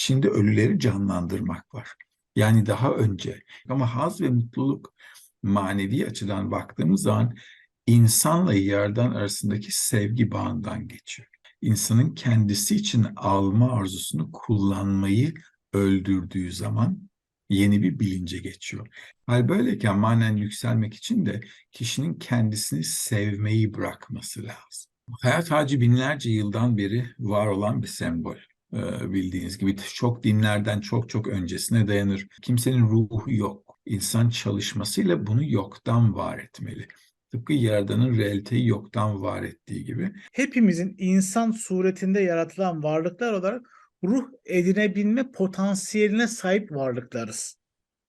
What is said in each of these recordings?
Şimdi ölüleri canlandırmak var. Yani daha önce ama haz ve mutluluk manevi açıdan baktığımız zaman insanla yerden arasındaki sevgi bağından geçiyor. İnsanın kendisi için alma arzusunu kullanmayı öldürdüğü zaman yeni bir bilince geçiyor. Hal böyleyken manen yükselmek için de kişinin kendisini sevmeyi bırakması lazım. Hayat ağacı binlerce yıldan beri var olan bir sembol. Ee, bildiğiniz gibi çok dinlerden çok çok öncesine dayanır. Kimsenin ruhu yok. İnsan çalışmasıyla bunu yoktan var etmeli. Tıpkı Yaradan'ın realiteyi yoktan var ettiği gibi. Hepimizin insan suretinde yaratılan varlıklar olarak ruh edinebilme potansiyeline sahip varlıklarız.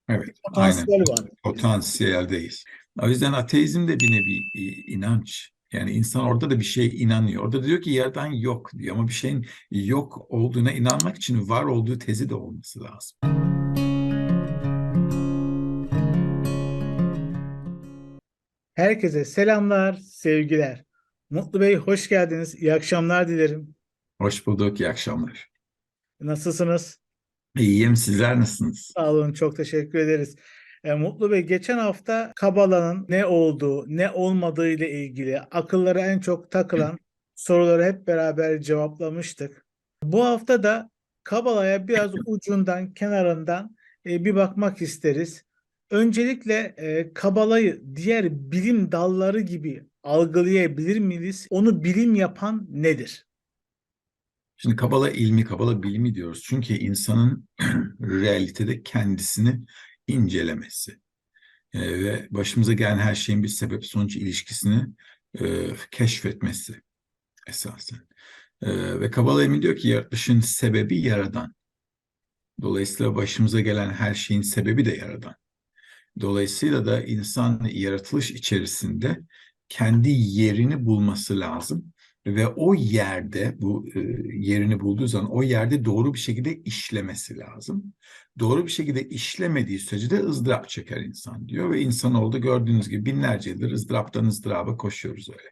Evet, aynen. Potansiyel var. Potansiyeldeyiz. O yüzden ateizm de bir nevi e, inanç. Yani insan orada da bir şeye inanıyor. Orada diyor ki Yaradan yok diyor ama bir şeyin yok olduğuna inanmak için var olduğu tezi de olması lazım. Herkese selamlar, sevgiler. Mutlu Bey hoş geldiniz. İyi akşamlar dilerim. Hoş bulduk, iyi akşamlar. Nasılsınız? İyiyim, sizler nasılsınız? Sağ olun, çok teşekkür ederiz. E, Mutlu Bey geçen hafta Kabala'nın ne olduğu, ne olmadığı ile ilgili akıllara en çok takılan soruları hep beraber cevaplamıştık. Bu hafta da Kabala'ya biraz ucundan, kenarından e, bir bakmak isteriz. Öncelikle e, Kabala'yı diğer bilim dalları gibi algılayabilir miyiz? Onu bilim yapan nedir? Şimdi Kabala ilmi, Kabala bilimi diyoruz. Çünkü insanın realitede kendisini incelemesi e, ve başımıza gelen her şeyin bir sebep sonuç ilişkisini e, keşfetmesi esasen. E, ve Kabala ilmi diyor ki yaratılışın sebebi yaradan. Dolayısıyla başımıza gelen her şeyin sebebi de yaradan. Dolayısıyla da insan yaratılış içerisinde kendi yerini bulması lazım ve o yerde bu e, yerini bulduğu zaman o yerde doğru bir şekilde işlemesi lazım. Doğru bir şekilde işlemediği sürece de ızdırap çeker insan diyor ve insanoğlu gördüğünüz gibi binlerce yıldır ızdıraptan ızdıraba koşuyoruz öyle.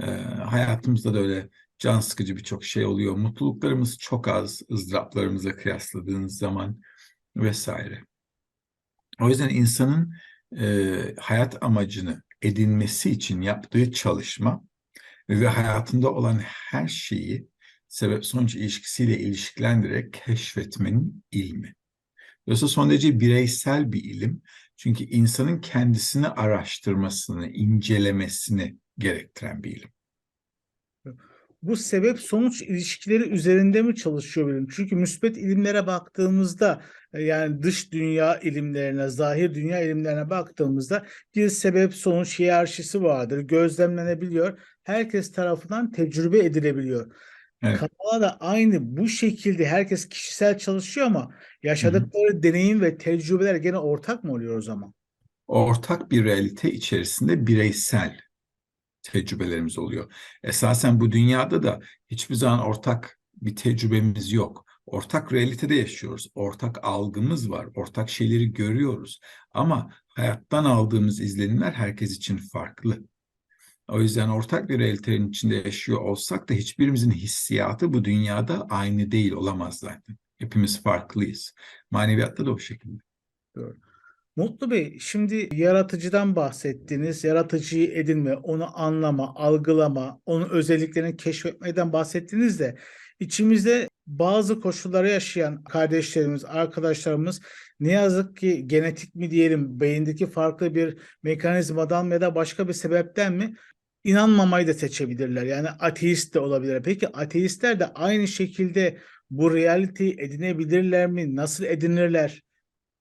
E, hayatımızda da öyle can sıkıcı birçok şey oluyor. Mutluluklarımız çok az ızdıraplarımıza kıyasladığınız zaman vesaire. O yüzden insanın e, hayat amacını edinmesi için yaptığı çalışma ve hayatında olan her şeyi sebep sonuç ilişkisiyle ilişkilendirerek keşfetmenin ilmi. Dolayısıyla son derece bireysel bir ilim. Çünkü insanın kendisini araştırmasını, incelemesini gerektiren bir ilim. Bu sebep sonuç ilişkileri üzerinde mi çalışıyor bilim? Çünkü müsbet ilimlere baktığımızda e, yani dış dünya ilimlerine, zahir dünya ilimlerine baktığımızda bir sebep sonuç hiyerarşisi vardır. Gözlemlenebiliyor. Herkes tarafından tecrübe edilebiliyor. Evet. Kabala da aynı bu şekilde herkes kişisel çalışıyor ama yaşadıkları deneyim ve tecrübeler gene ortak mı oluyor o zaman? Ortak bir realite içerisinde bireysel tecrübelerimiz oluyor. Esasen bu dünyada da hiçbir zaman ortak bir tecrübemiz yok. Ortak realitede yaşıyoruz. Ortak algımız var. Ortak şeyleri görüyoruz. Ama hayattan aldığımız izlenimler herkes için farklı. O yüzden ortak bir realitenin içinde yaşıyor olsak da hiçbirimizin hissiyatı bu dünyada aynı değil olamaz zaten. Hepimiz farklıyız. Maneviyatta da o şekilde. Doğru. Mutlu Bey, şimdi yaratıcıdan bahsettiniz. Yaratıcıyı edinme, onu anlama, algılama, onun özelliklerini keşfetmeden bahsettiniz de içimizde bazı koşulları yaşayan kardeşlerimiz, arkadaşlarımız ne yazık ki genetik mi diyelim, beyindeki farklı bir mekanizmadan ya da başka bir sebepten mi inanmamayı da seçebilirler. Yani ateist de olabilir. Peki ateistler de aynı şekilde bu realiteyi edinebilirler mi? Nasıl edinirler?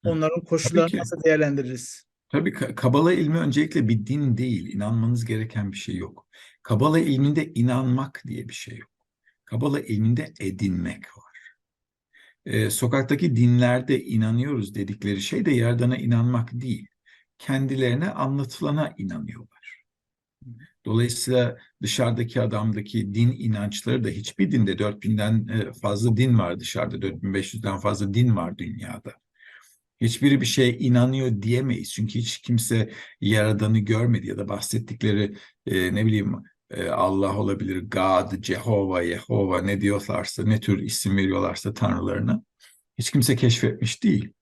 Onların koşullarını nasıl değerlendiririz? Tabii ka- Kabala ilmi öncelikle bir din değil. İnanmanız gereken bir şey yok. Kabala ilminde inanmak diye bir şey yok. Kabala ilminde edinmek var. Ee, sokaktaki dinlerde inanıyoruz dedikleri şey de Yaradan'a inanmak değil. Kendilerine anlatılana inanıyorlar. Dolayısıyla dışarıdaki adamdaki din inançları da hiçbir dinde 4000'den e, fazla din var dışarıda. 4500'den fazla din var dünyada. Hiçbiri bir şeye inanıyor diyemeyiz. Çünkü hiç kimse Yaradan'ı görmedi ya da bahsettikleri e, ne bileyim e, Allah olabilir, God, Jehova, Yehova ne diyorlarsa, ne tür isim veriyorlarsa tanrılarına hiç kimse keşfetmiş değil.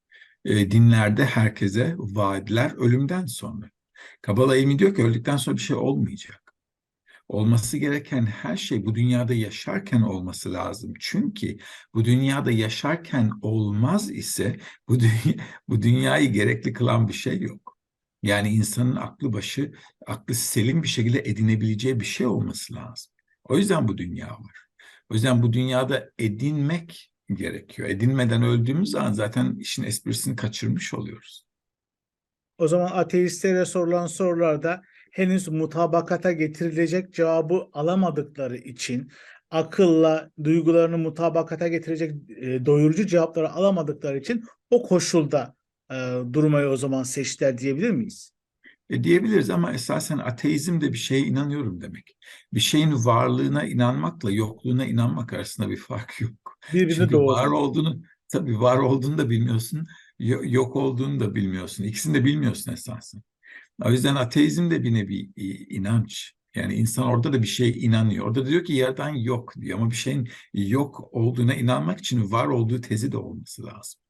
E, dinlerde herkese vaatler ölümden sonra. Kabala ilmi diyor ki öldükten sonra bir şey olmayacak. Olması gereken her şey bu dünyada yaşarken olması lazım. Çünkü bu dünyada yaşarken olmaz ise bu, dünya, bu dünyayı gerekli kılan bir şey yok. Yani insanın aklı başı, aklı selim bir şekilde edinebileceği bir şey olması lazım. O yüzden bu dünya var. O yüzden bu dünyada edinmek gerekiyor. Edinmeden öldüğümüz zaman zaten işin esprisini kaçırmış oluyoruz. O zaman ateistlere sorulan sorularda henüz mutabakata getirilecek cevabı alamadıkları için akılla duygularını mutabakata getirecek e, doyurucu cevapları alamadıkları için o koşulda e, durmayı o zaman seçtiler diyebilir miyiz? E diyebiliriz ama esasen ateizm de bir şeye inanıyorum demek. Bir şeyin varlığına inanmakla yokluğuna inanmak arasında bir fark yok. Birbirine Çünkü doğru. var olduğunu, tabii var olduğunu da bilmiyorsun, yo- yok olduğunu da bilmiyorsun. İkisini de bilmiyorsun esasen. O yüzden ateizm de bir nevi inanç. Yani insan orada da bir şeye inanıyor. Orada diyor ki yerden yok diyor ama bir şeyin yok olduğuna inanmak için var olduğu tezi de olması lazım.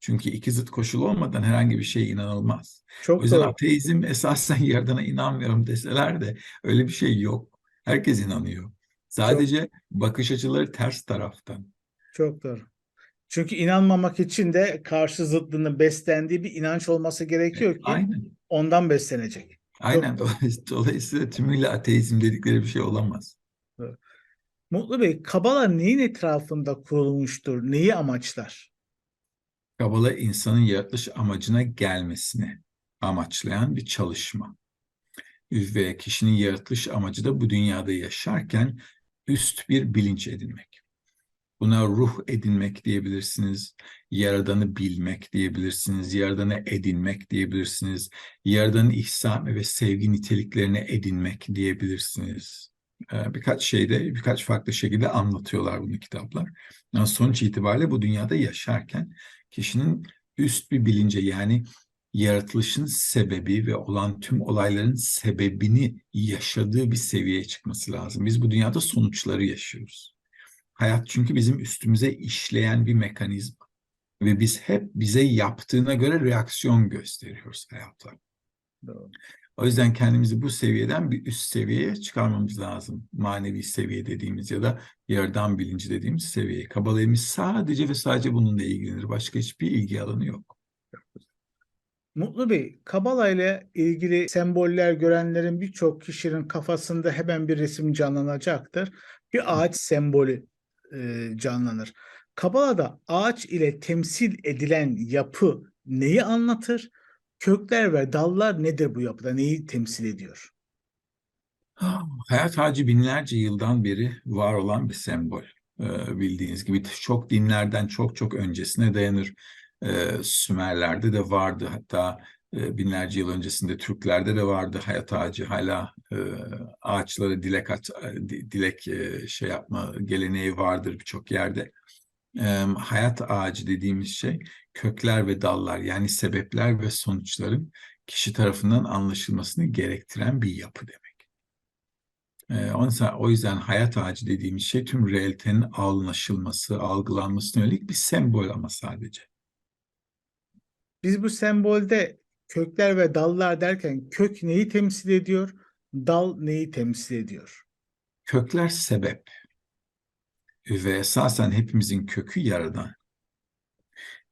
Çünkü iki zıt koşul olmadan herhangi bir şeye inanılmaz. O Çok yüzden doğru. ateizm esasen yerdana inanmıyorum deseler de öyle bir şey yok. Herkes inanıyor. Sadece bakış açıları ters taraftan. Çok doğru. Çünkü inanmamak için de karşı zıddının beslendiği bir inanç olması gerekiyor ki Aynen. ondan beslenecek. Aynen. Dolayısıyla tümüyle ateizm dedikleri bir şey olamaz. Mutlu Bey, Kabala neyin etrafında kurulmuştur? Neyi amaçlar? Kabala insanın yaratılış amacına gelmesini amaçlayan bir çalışma. Ve kişinin yaratılış amacı da bu dünyada yaşarken üst bir bilinç edinmek. Buna ruh edinmek diyebilirsiniz, yaradanı bilmek diyebilirsiniz, yaradanı edinmek diyebilirsiniz, yaradanın ihsan ve sevgi niteliklerini edinmek diyebilirsiniz. Ee, Birkaç şeyde, birkaç farklı şekilde anlatıyorlar bunu kitaplar. Yani sonuç itibariyle bu dünyada yaşarken kişinin üst bir bilince yani yaratılışın sebebi ve olan tüm olayların sebebini yaşadığı bir seviyeye çıkması lazım. Biz bu dünyada sonuçları yaşıyoruz. Hayat çünkü bizim üstümüze işleyen bir mekanizma. Ve biz hep bize yaptığına göre reaksiyon gösteriyoruz. Doğru. O yüzden kendimizi bu seviyeden bir üst seviyeye çıkarmamız lazım. Manevi seviye dediğimiz ya da yerden bilinci dediğimiz seviye. Kabalayımız sadece ve sadece bununla ilgilenir. Başka hiçbir ilgi alanı yok. Mutlu Bey, Kabala ile ilgili semboller görenlerin birçok kişinin kafasında hemen bir resim canlanacaktır. Bir ağaç sembolü e, canlanır. Kabala'da ağaç ile temsil edilen yapı neyi anlatır? Kökler ve dallar nedir bu yapıda? Neyi temsil ediyor? Hayat ağacı binlerce yıldan beri var olan bir sembol. Bildiğiniz gibi çok dinlerden çok çok öncesine dayanır. Sümerlerde de vardı. Hatta binlerce yıl öncesinde Türklerde de vardı hayat ağacı. Hala e, ağaçlara dilek at, e, di- dilek e, şey yapma geleneği vardır birçok yerde. Ee, hayat ağacı dediğimiz şey kökler ve dallar yani sebepler ve sonuçların kişi tarafından anlaşılmasını gerektiren bir yapı demek. Ee, yüzden, o yüzden hayat ağacı dediğimiz şey tüm realitenin anlaşılması, algılanmasına yönelik bir sembol ama sadece. Biz bu sembolde kökler ve dallar derken kök neyi temsil ediyor? Dal neyi temsil ediyor? Kökler sebep ve esasen hepimizin kökü yaradan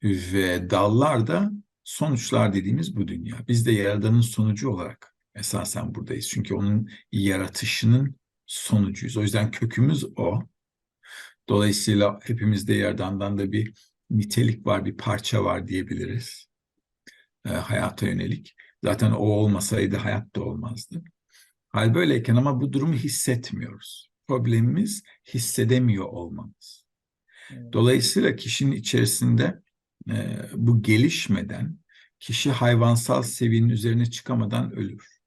ve dallar da sonuçlar dediğimiz bu dünya. Biz de yaradanın sonucu olarak esasen buradayız. Çünkü onun yaratışının sonucuyuz. O yüzden kökümüz o. Dolayısıyla hepimizde yaradandan da bir nitelik var, bir parça var diyebiliriz. E, hayata yönelik. Zaten o olmasaydı hayat da olmazdı. Hal böyleyken ama bu durumu hissetmiyoruz. Problemimiz hissedemiyor olmamız. Dolayısıyla kişinin içerisinde e, bu gelişmeden kişi hayvansal seviyenin üzerine çıkamadan ölür.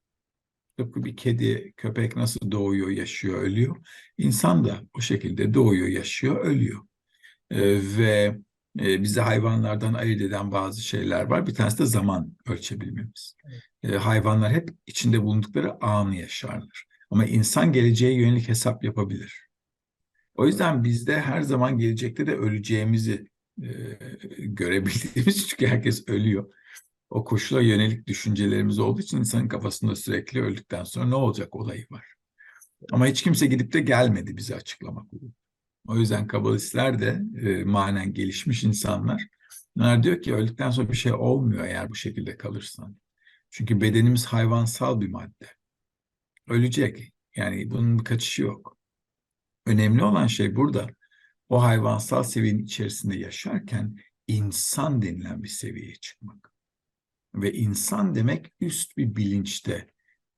Tıpkı bir kedi, köpek nasıl doğuyor, yaşıyor, ölüyor. İnsan da o şekilde doğuyor, yaşıyor, ölüyor. E, ve e, bizi hayvanlardan ayırt eden bazı şeyler var. Bir tanesi de zaman ölçebilmemiz. E, hayvanlar hep içinde bulundukları anı yaşarlar. Ama insan geleceğe yönelik hesap yapabilir. O yüzden bizde her zaman gelecekte de öleceğimizi e, görebildiğimiz çünkü herkes ölüyor. O koşula yönelik düşüncelerimiz olduğu için insanın kafasında sürekli öldükten sonra ne olacak olayı var. Ama hiç kimse gidip de gelmedi bize açıklamak. O yüzden kabalistler de e, manen gelişmiş insanlar. Bunlar diyor ki öldükten sonra bir şey olmuyor eğer bu şekilde kalırsan. Çünkü bedenimiz hayvansal bir madde. Ölecek. Yani bunun bir kaçışı yok. Önemli olan şey burada o hayvansal seviyenin içerisinde yaşarken insan denilen bir seviyeye çıkmak. Ve insan demek üst bir bilinçte,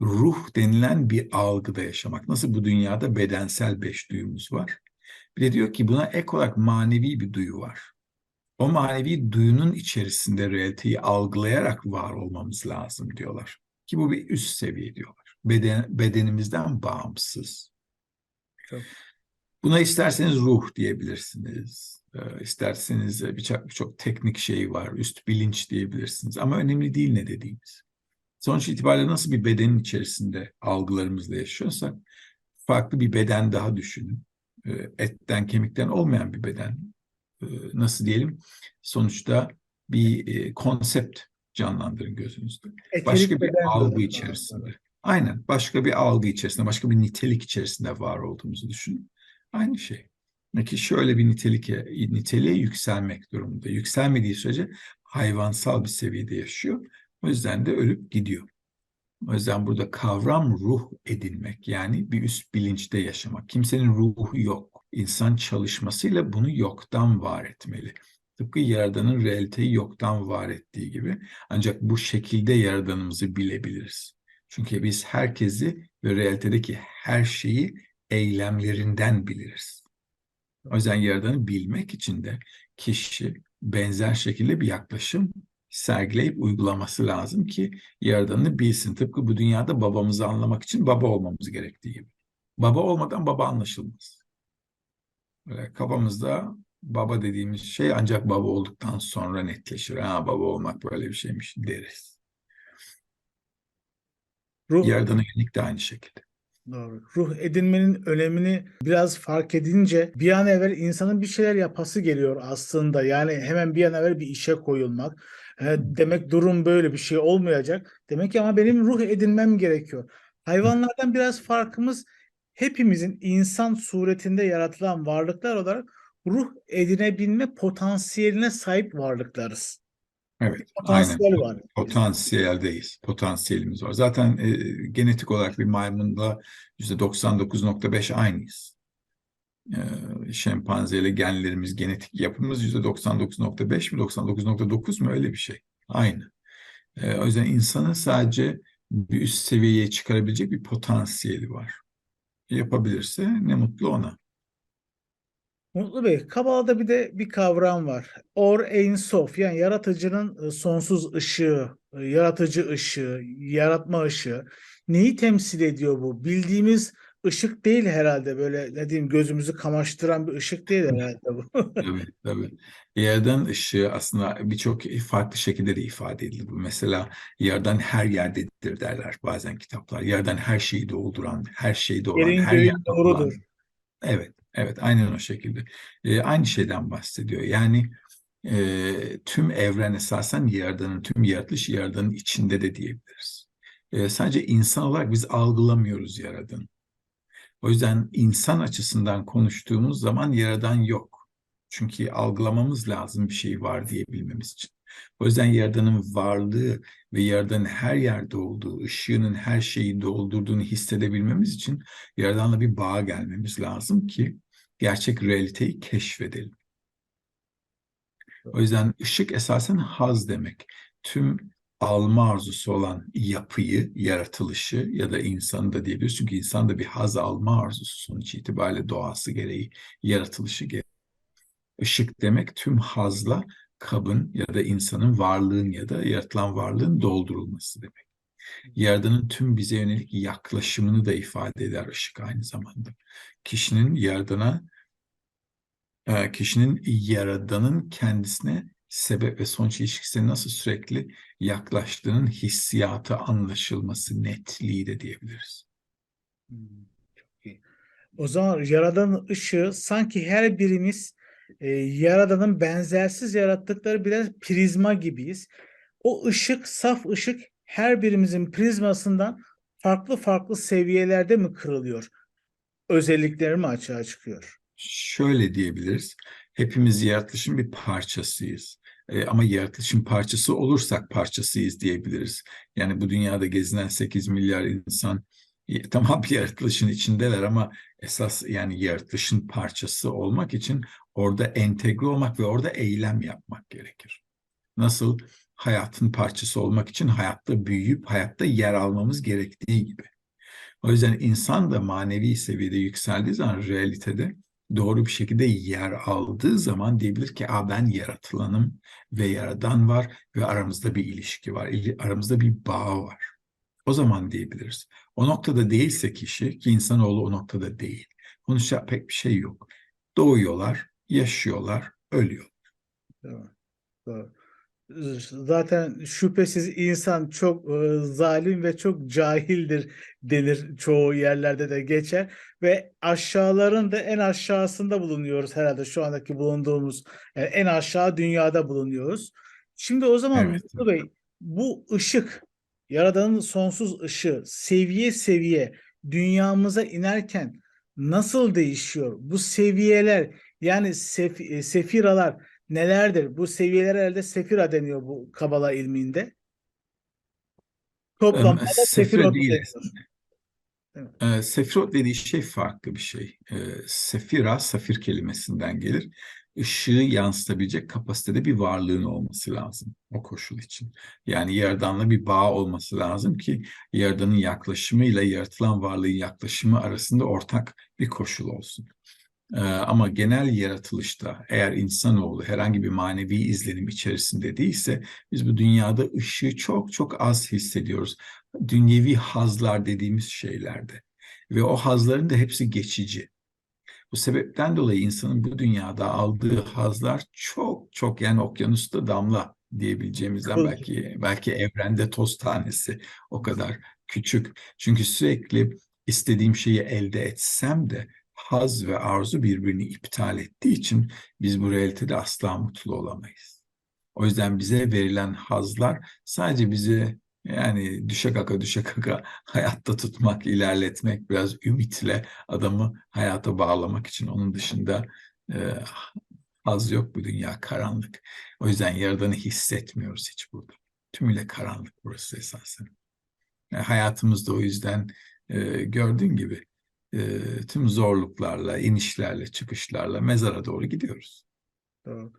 ruh denilen bir algıda yaşamak. Nasıl bu dünyada bedensel beş duyumuz var. Bir de diyor ki buna ek olarak manevi bir duyu var. O manevi duyunun içerisinde realiteyi algılayarak var olmamız lazım diyorlar. Ki bu bir üst seviye diyorlar. Beden, bedenimizden bağımsız. Çok. Buna isterseniz ruh diyebilirsiniz. Ee, İsterseniz birçok birçok teknik şey var. Üst bilinç diyebilirsiniz. Ama önemli değil ne dediğimiz. Sonuç itibariyle nasıl bir bedenin içerisinde algılarımızla yaşıyorsak farklı bir beden daha düşünün. Ee, Etten kemikten olmayan bir beden. Ee, Nasıl diyelim? Sonuçta bir e, konsept canlandırın gözünüzde. Eterik Başka bir algı içerisinde. Aynen. Başka bir algı içerisinde, başka bir nitelik içerisinde var olduğumuzu düşünün. Aynı şey. Peki şöyle bir nitelike, niteliğe yükselmek durumunda. Yükselmediği sürece hayvansal bir seviyede yaşıyor. O yüzden de ölüp gidiyor. O yüzden burada kavram ruh edinmek yani bir üst bilinçte yaşamak. Kimsenin ruhu yok. İnsan çalışmasıyla bunu yoktan var etmeli. Tıpkı Yaradan'ın realiteyi yoktan var ettiği gibi. Ancak bu şekilde Yaradan'ımızı bilebiliriz. Çünkü biz herkesi ve realitedeki her şeyi eylemlerinden biliriz. O yüzden Yaradan'ı bilmek için de kişi benzer şekilde bir yaklaşım sergileyip uygulaması lazım ki Yaradan'ı bilsin. Tıpkı bu dünyada babamızı anlamak için baba olmamız gerektiği gibi. Baba olmadan baba anlaşılmaz. Böyle kafamızda baba dediğimiz şey ancak baba olduktan sonra netleşir. Ha baba olmak böyle bir şeymiş deriz. Ruh Yaradan'a yönelik de aynı şekilde. Doğru. Ruh edinmenin önemini biraz fark edince bir an evvel insanın bir şeyler yapası geliyor aslında. Yani hemen bir an evvel bir işe koyulmak. E, demek durum böyle bir şey olmayacak. Demek ki ama benim ruh edinmem gerekiyor. Hayvanlardan biraz farkımız hepimizin insan suretinde yaratılan varlıklar olarak ruh edinebilme potansiyeline sahip varlıklarız. Evet, aynen. Potansiyel var. Potansiyeldeyiz. Potansiyelimiz var. Zaten e, genetik olarak bir maymunla %99.5 aynıyız. E, şempanzeyle genlerimiz, genetik yapımız %99.5 mi, 99.9 mu öyle bir şey. Aynı. E, o yüzden insanın sadece bir üst seviyeye çıkarabilecek bir potansiyeli var. Yapabilirse ne mutlu ona. Mutlu Bey, Kabala'da bir de bir kavram var. Or Ein Sof, yani yaratıcının e, sonsuz ışığı, e, yaratıcı ışığı, yaratma ışığı. Neyi temsil ediyor bu? Bildiğimiz ışık değil herhalde böyle ne diyeyim gözümüzü kamaştıran bir ışık değil herhalde bu. Tabii, tabii. Yerden ışığı aslında birçok farklı şekilde de ifade edilir. Bu mesela yerden her yerdedir derler bazen kitaplar. Yerden her şeyi dolduran, her şeyde olan, Yerin her yerde olan. doğrudur. Evet, evet, aynen o şekilde. Ee, aynı şeyden bahsediyor. Yani e, tüm evren esasen Yaradan'ın, tüm yaratılış Yaradan'ın içinde de diyebiliriz. E, sadece insan olarak biz algılamıyoruz Yaradan'ı. O yüzden insan açısından konuştuğumuz zaman Yaradan yok. Çünkü algılamamız lazım bir şey var diyebilmemiz için. O yüzden Yaradan'ın varlığı ve Yaradan'ın her yerde olduğu, ışığının her şeyi doldurduğunu hissedebilmemiz için Yaradan'la bir bağa gelmemiz lazım ki gerçek realiteyi keşfedelim. O yüzden ışık esasen haz demek. Tüm alma arzusu olan yapıyı, yaratılışı ya da insanı da diyebiliriz. Çünkü insan da bir haz alma arzusu sonuç itibariyle doğası gereği, yaratılışı gereği. Işık demek tüm hazla kabın ya da insanın varlığın ya da yaratılan varlığın doldurulması demek. Yaradan'ın tüm bize yönelik yaklaşımını da ifade eder ışık aynı zamanda. Kişinin Yaradan'a, e, kişinin Yaradan'ın kendisine sebep ve sonuç ilişkisine nasıl sürekli yaklaştığının hissiyatı, anlaşılması, netliği de diyebiliriz. Hmm, çok iyi. O zaman Yaradan'ın ışığı sanki her birimiz e, Yaradan'ın benzersiz yarattıkları birer prizma gibiyiz. O ışık, saf ışık her birimizin prizmasından farklı farklı seviyelerde mi kırılıyor? Özellikleri mi açığa çıkıyor? Şöyle diyebiliriz. Hepimiz yaratılışın bir parçasıyız. E, ama yaratılışın parçası olursak parçasıyız diyebiliriz. Yani bu dünyada gezinen 8 milyar insan e, tamam yaratılışın içindeler ama esas yani yaratılışın parçası olmak için orada entegre olmak ve orada eylem yapmak gerekir. Nasıl hayatın parçası olmak için hayatta büyüyüp hayatta yer almamız gerektiği gibi. O yüzden insan da manevi seviyede yükseldiği zaman realitede doğru bir şekilde yer aldığı zaman diyebilir ki Aa, ben yaratılanım ve yaradan var ve aramızda bir ilişki var, aramızda bir bağ var. O zaman diyebiliriz. O noktada değilse kişi ki insanoğlu o noktada değil. Konuşacak pek bir şey yok. Doğuyorlar, yaşıyorlar, ölüyor. Doğru. Doğru. Zaten şüphesiz insan çok e, zalim ve çok cahildir denir çoğu yerlerde de geçer ve aşağıların da en aşağısında bulunuyoruz herhalde şu andaki bulunduğumuz yani en aşağı dünyada bulunuyoruz. Şimdi o zaman Evet. Mutlu Bey bu ışık Yaradan'ın sonsuz ışığı seviye seviye dünyamıza inerken nasıl değişiyor? Bu seviyeler yani sef- e, sefiralar nelerdir? Bu seviyelere herhalde sefira deniyor bu Kabala ilminde. Toplamda da Sefira değil deniyor. Ee, Sefirot dediği şey farklı bir şey. Ee, Sefira, safir kelimesinden gelir. Işığı yansıtabilecek kapasitede bir varlığın olması lazım o koşul için. Yani Yaradan'la bir bağ olması lazım ki Yaradan'ın yaklaşımıyla yaratılan varlığın yaklaşımı arasında ortak bir koşul olsun. Ee, ama genel yaratılışta eğer insanoğlu herhangi bir manevi izlenim içerisinde değilse biz bu dünyada ışığı çok çok az hissediyoruz. Dünyevi hazlar dediğimiz şeylerde ve o hazların da hepsi geçici. Bu sebepten dolayı insanın bu dünyada aldığı hazlar çok çok yani okyanusta damla diyebileceğimizden belki belki evrende toz tanesi o kadar küçük. Çünkü sürekli istediğim şeyi elde etsem de haz ve arzu birbirini iptal ettiği için biz bu realitede asla mutlu olamayız. O yüzden bize verilen hazlar sadece bizi yani düşe kaka düşe kaka hayatta tutmak, ilerletmek, biraz ümitle adamı hayata bağlamak için. Onun dışında e, haz yok bu dünya karanlık. O yüzden yaradanı hissetmiyoruz hiç burada. Tümüyle karanlık burası esasen. Yani hayatımızda o yüzden e, gördüğün gibi e, tüm zorluklarla, inişlerle, çıkışlarla mezara doğru gidiyoruz. Doğru.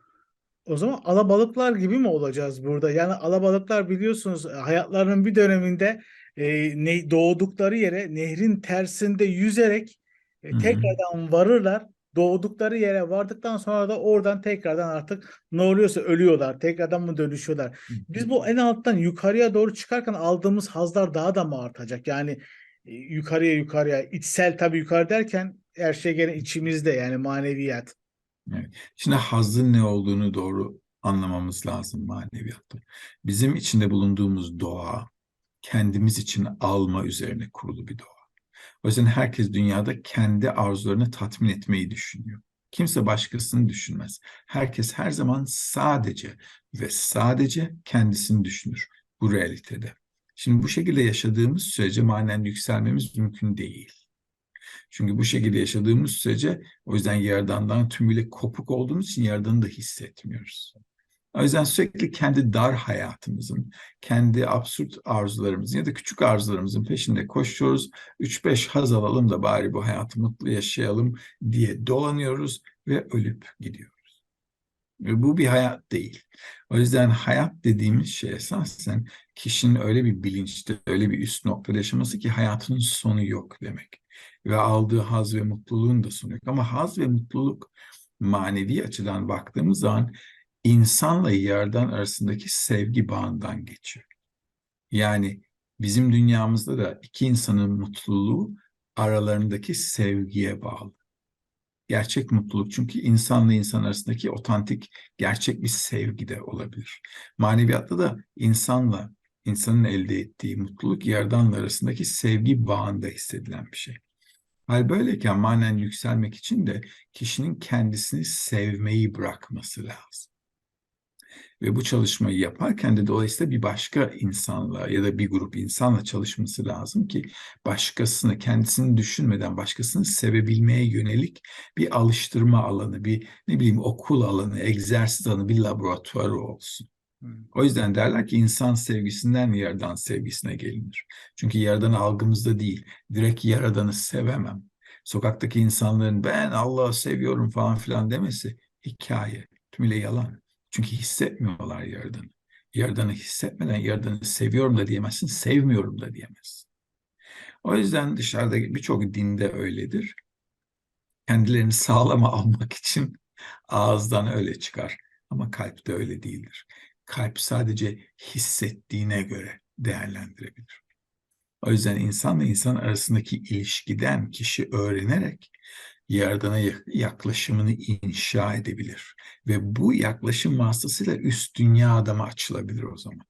O zaman alabalıklar gibi mi olacağız burada? Yani alabalıklar biliyorsunuz hayatlarının bir döneminde e, ne, doğdukları yere nehrin tersinde yüzerek e, tekrardan varırlar. Doğdukları yere vardıktan sonra da oradan tekrardan artık ne oluyorsa ölüyorlar. Tekrardan mı dönüşüyorlar? Biz bu en alttan yukarıya doğru çıkarken aldığımız hazlar daha da mı artacak? Yani e, yukarıya yukarıya içsel tabii yukarı derken her şey gene içimizde yani maneviyat. Şimdi hazzın ne olduğunu doğru anlamamız lazım maneviyatta. Bizim içinde bulunduğumuz doğa kendimiz için alma üzerine kurulu bir doğa. O yüzden herkes dünyada kendi arzularını tatmin etmeyi düşünüyor. Kimse başkasını düşünmez. Herkes her zaman sadece ve sadece kendisini düşünür bu realitede. Şimdi bu şekilde yaşadığımız sürece manen yükselmemiz mümkün değil. Çünkü bu şekilde yaşadığımız sürece o yüzden Yaradan'dan tümüyle kopuk olduğumuz için Yaradan'ı da hissetmiyoruz. O yüzden sürekli kendi dar hayatımızın, kendi absürt arzularımızın ya da küçük arzularımızın peşinde koşuyoruz. 3-5 haz alalım da bari bu hayatı mutlu yaşayalım diye dolanıyoruz ve ölüp gidiyoruz. Ve bu bir hayat değil. O yüzden hayat dediğimiz şey esasen kişinin öyle bir bilinçte, öyle bir üst noktada yaşaması ki hayatının sonu yok demek. Ve aldığı haz ve mutluluğun da sonu yok. Ama haz ve mutluluk manevi açıdan baktığımız zaman insanla yerden arasındaki sevgi bağından geçiyor. Yani bizim dünyamızda da iki insanın mutluluğu aralarındaki sevgiye bağlı. Gerçek mutluluk çünkü insanla insan arasındaki otantik, gerçek bir sevgi de olabilir. Maneviyatta da insanla insanın elde ettiği mutluluk yerdanla arasındaki sevgi bağında hissedilen bir şey. Hal böyleyken manen yükselmek için de kişinin kendisini sevmeyi bırakması lazım. Ve bu çalışmayı yaparken de dolayısıyla bir başka insanla ya da bir grup insanla çalışması lazım ki başkasını kendisini düşünmeden başkasını sevebilmeye yönelik bir alıştırma alanı, bir ne bileyim okul alanı, egzersiz alanı, bir laboratuvarı olsun. O yüzden derler ki insan sevgisinden yaradan sevgisine gelinir. Çünkü yaradan algımızda değil, direkt yaradanı sevemem. Sokaktaki insanların ben Allah'ı seviyorum falan filan demesi hikaye, tümüyle yalan. Çünkü hissetmiyorlar Yaradan'ı. Yaradan'ı hissetmeden Yaradan'ı seviyorum da diyemezsin, sevmiyorum da diyemezsin. O yüzden dışarıda birçok dinde öyledir. Kendilerini sağlama almak için ağızdan öyle çıkar. Ama kalpte öyle değildir. Kalp sadece hissettiğine göre değerlendirebilir. O yüzden insanla insan arasındaki ilişkiden kişi öğrenerek Yaradan'a yaklaşımını inşa edebilir. Ve bu yaklaşım vasıtasıyla üst dünya adama açılabilir o zaman.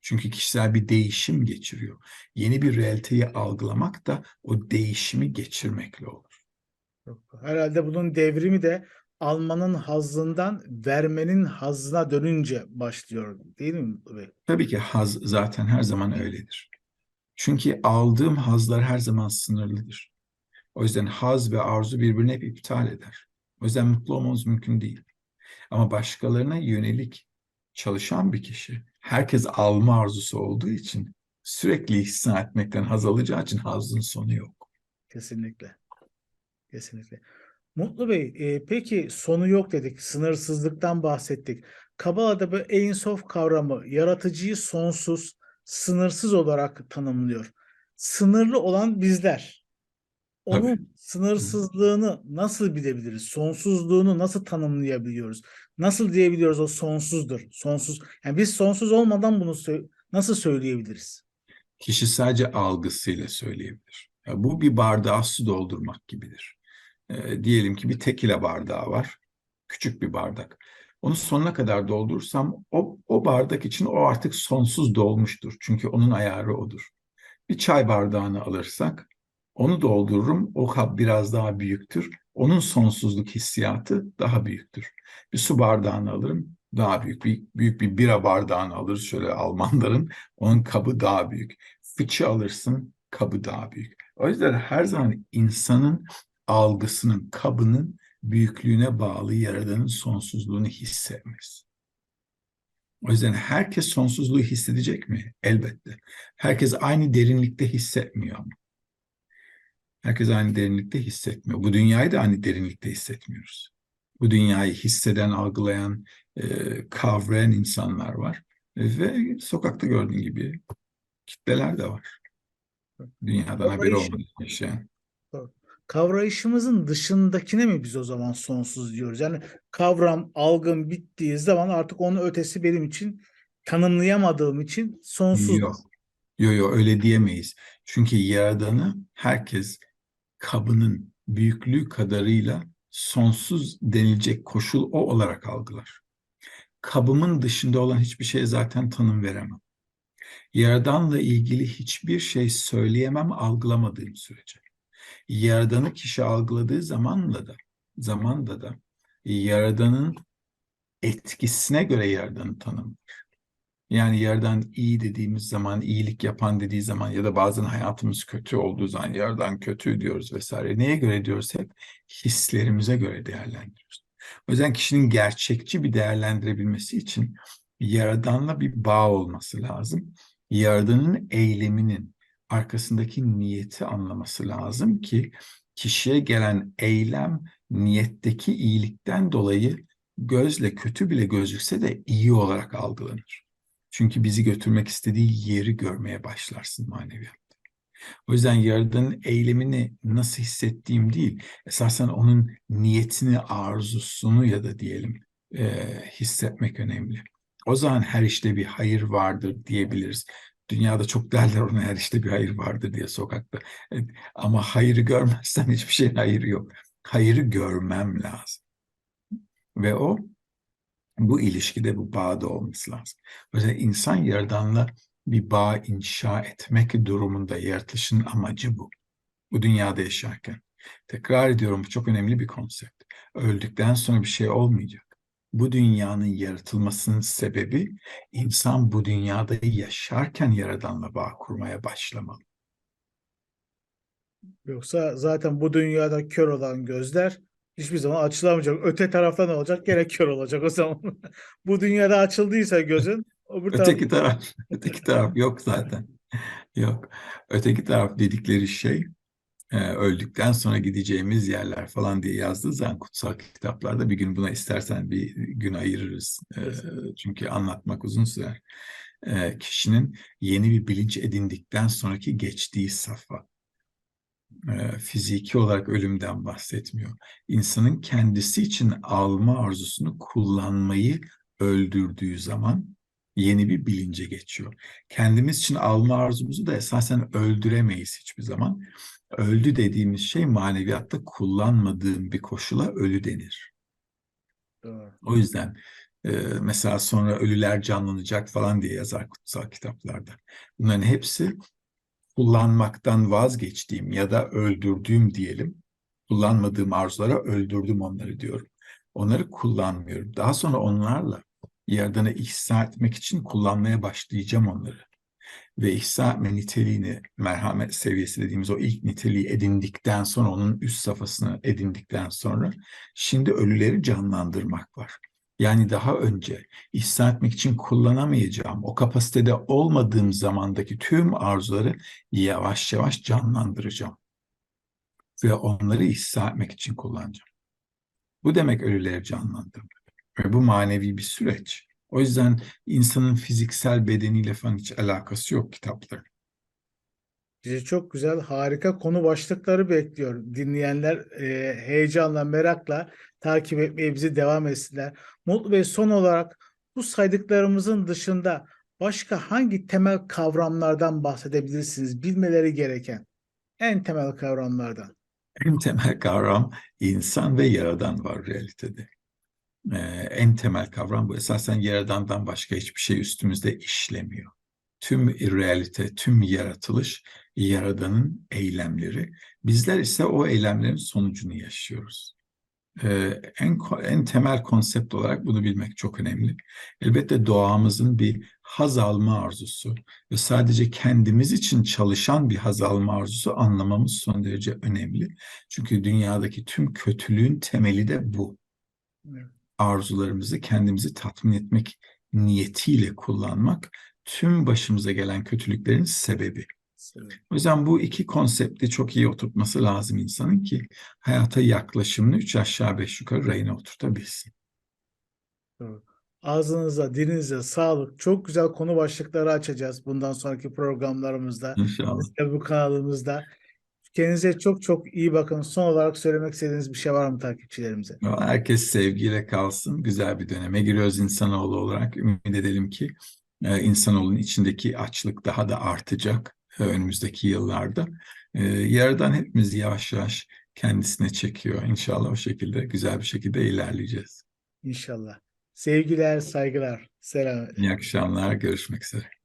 Çünkü kişisel bir değişim geçiriyor. Yeni bir realiteyi algılamak da o değişimi geçirmekle olur. Herhalde bunun devrimi de almanın hazzından vermenin hazzına dönünce başlıyor değil mi Mutlu Bey? Tabii ki haz zaten her zaman öyledir. Çünkü aldığım hazlar her zaman sınırlıdır. O yüzden haz ve arzu birbirini hep iptal eder. O yüzden mutlu olmamız mümkün değil. Ama başkalarına yönelik çalışan bir kişi, herkes alma arzusu olduğu için sürekli ihsan etmekten haz alacağı için hazın sonu yok. Kesinlikle. Kesinlikle. Mutlu Bey, e, peki sonu yok dedik, sınırsızlıktan bahsettik. Kabala'da bu Ein Sof kavramı yaratıcıyı sonsuz, sınırsız olarak tanımlıyor. Sınırlı olan bizler. Onun Tabii. sınırsızlığını nasıl bilebiliriz? Sonsuzluğunu nasıl tanımlayabiliyoruz? Nasıl diyebiliyoruz o sonsuzdur? Sonsuz. Yani biz sonsuz olmadan bunu sö- nasıl söyleyebiliriz? Kişi sadece algısıyla söyleyebilir. Ya bu bir bardağa su doldurmak gibidir. Ee, diyelim ki bir tekila bardağı var. Küçük bir bardak. Onu sonuna kadar doldurursam o, o bardak için o artık sonsuz dolmuştur. Çünkü onun ayarı odur. Bir çay bardağını alırsak onu doldururum. O kap biraz daha büyüktür. Onun sonsuzluk hissiyatı daha büyüktür. Bir su bardağını alırım. Daha büyük. Bir, büyük bir bira bardağını alırız şöyle Almanların. Onun kabı daha büyük. Fıçı alırsın kabı daha büyük. O yüzden her zaman insanın algısının, kabının büyüklüğüne bağlı Yaradan'ın sonsuzluğunu hissetmesi. O yüzden herkes sonsuzluğu hissedecek mi? Elbette. Herkes aynı derinlikte hissetmiyor ama. Herkes aynı derinlikte hissetmiyor. Bu dünyayı da aynı derinlikte hissetmiyoruz. Bu dünyayı hisseden, algılayan, e, kavrayan insanlar var. E, ve sokakta gördüğün gibi kitleler de var. Dünyadan haberi olmayan yaşayan. Kavrayışımızın dışındakine mi biz o zaman sonsuz diyoruz? Yani kavram, algım bittiği zaman artık onun ötesi benim için tanımlayamadığım için sonsuz. Yok. Yok yok öyle diyemeyiz. Çünkü Yaradan'ı herkes kabının büyüklüğü kadarıyla sonsuz denilecek koşul o olarak algılar. Kabımın dışında olan hiçbir şeye zaten tanım veremem. Yaradanla ilgili hiçbir şey söyleyemem algılamadığım sürece. Yaradanı kişi algıladığı zamanla da zamanda da Yaradan'ın etkisine göre Yaradan'ı tanımlar. Yani yerden iyi dediğimiz zaman, iyilik yapan dediği zaman ya da bazen hayatımız kötü olduğu zaman yerden kötü diyoruz vesaire. Neye göre diyoruz hep? Hislerimize göre değerlendiriyoruz. O yüzden kişinin gerçekçi bir değerlendirebilmesi için Yaradan'la bir bağ olması lazım. Yaradan'ın eyleminin arkasındaki niyeti anlaması lazım ki kişiye gelen eylem niyetteki iyilikten dolayı gözle kötü bile gözükse de iyi olarak algılanır. Çünkü bizi götürmek istediği yeri görmeye başlarsın maneviyatta. O yüzden Yaradan'ın eylemini nasıl hissettiğim değil, esasen onun niyetini, arzusunu ya da diyelim e, hissetmek önemli. O zaman her işte bir hayır vardır diyebiliriz. Dünyada çok derler ona her işte bir hayır vardır diye sokakta. Ama hayırı görmezsen hiçbir şeyin hayırı yok. Hayırı görmem lazım. Ve o bu ilişkide bu bağda olması lazım. Yüzden insan yaradanla bir bağ inşa etmek durumunda yaratılışın amacı bu. Bu dünyada yaşarken. Tekrar ediyorum bu çok önemli bir konsept. Öldükten sonra bir şey olmayacak. Bu dünyanın yaratılmasının sebebi insan bu dünyada yaşarken Yaradan'la bağ kurmaya başlamalı. Yoksa zaten bu dünyada kör olan gözler hiçbir zaman açılamayacak. Öte tarafta ne olacak? Gene kör olacak o zaman. Bu dünyada açıldıysa gözün öbür taraf Öteki taraf, öteki taraf yok zaten. Yok. Öteki taraf dedikleri şey e, öldükten sonra gideceğimiz yerler falan diye yazdığı zaman kutsal kitaplarda bir gün buna istersen bir gün ayırırız. E, çünkü anlatmak uzun sürer. E, kişinin yeni bir bilinç edindikten sonraki geçtiği safha. E, fiziki olarak ölümden bahsetmiyor. İnsanın kendisi için alma arzusunu kullanmayı öldürdüğü zaman yeni bir bilince geçiyor. Kendimiz için alma arzumuzu da esasen öldüremeyiz hiçbir zaman. Öldü dediğimiz şey maneviyatta kullanmadığım bir koşula ölü denir. Doğru. O yüzden e, mesela sonra ölüler canlanacak falan diye yazar kutsal kitaplarda. Bunların hepsi kullanmaktan vazgeçtiğim ya da öldürdüğüm diyelim. Kullanmadığım arzulara öldürdüm onları diyorum. Onları kullanmıyorum. Daha sonra onlarla Yaradan'ı ihsa etmek için kullanmaya başlayacağım onları. Ve ihsa etme niteliğini, merhamet seviyesi dediğimiz o ilk niteliği edindikten sonra, onun üst safhasını edindikten sonra, şimdi ölüleri canlandırmak var. Yani daha önce ihsa etmek için kullanamayacağım, o kapasitede olmadığım zamandaki tüm arzuları yavaş yavaş canlandıracağım. Ve onları ihsa etmek için kullanacağım. Bu demek ölüleri canlandırmak. Ve bu manevi bir süreç. O yüzden insanın fiziksel bedeniyle falan hiç alakası yok kitapların. Bizi çok güzel, harika konu başlıkları bekliyor. Dinleyenler e, heyecanla, merakla takip etmeye bizi devam etsinler. Mutlu Bey son olarak bu saydıklarımızın dışında başka hangi temel kavramlardan bahsedebilirsiniz? Bilmeleri gereken en temel kavramlardan. En temel kavram insan ve yaradan var realitede. Ee, en temel kavram bu. Esasen yaradandan başka hiçbir şey üstümüzde işlemiyor. Tüm realite, tüm yaratılış yaradanın eylemleri. Bizler ise o eylemlerin sonucunu yaşıyoruz. Ee, en, en temel konsept olarak bunu bilmek çok önemli. Elbette doğamızın bir haz alma arzusu ve sadece kendimiz için çalışan bir haz alma arzusu anlamamız son derece önemli. Çünkü dünyadaki tüm kötülüğün temeli de bu. Arzularımızı kendimizi tatmin etmek niyetiyle kullanmak tüm başımıza gelen kötülüklerin sebebi. O yüzden bu iki konsepti çok iyi oturtması lazım insanın ki hayata yaklaşımını üç aşağı beş yukarı rayına oturtabilsin. Doğru. Ağzınıza, dilinize sağlık. Çok güzel konu başlıkları açacağız bundan sonraki programlarımızda. İnşallah. Bu kanalımızda. Kendinize çok çok iyi bakın. Son olarak söylemek istediğiniz bir şey var mı takipçilerimize? Herkes sevgiyle kalsın. Güzel bir döneme giriyoruz insanoğlu olarak. Ümit edelim ki e, insanoğlunun içindeki açlık daha da artacak e, önümüzdeki yıllarda. E, Yaradan hepimiz yavaş yavaş kendisine çekiyor. İnşallah o şekilde güzel bir şekilde ilerleyeceğiz. İnşallah. Sevgiler, saygılar. Selam. İyi akşamlar. Görüşmek üzere.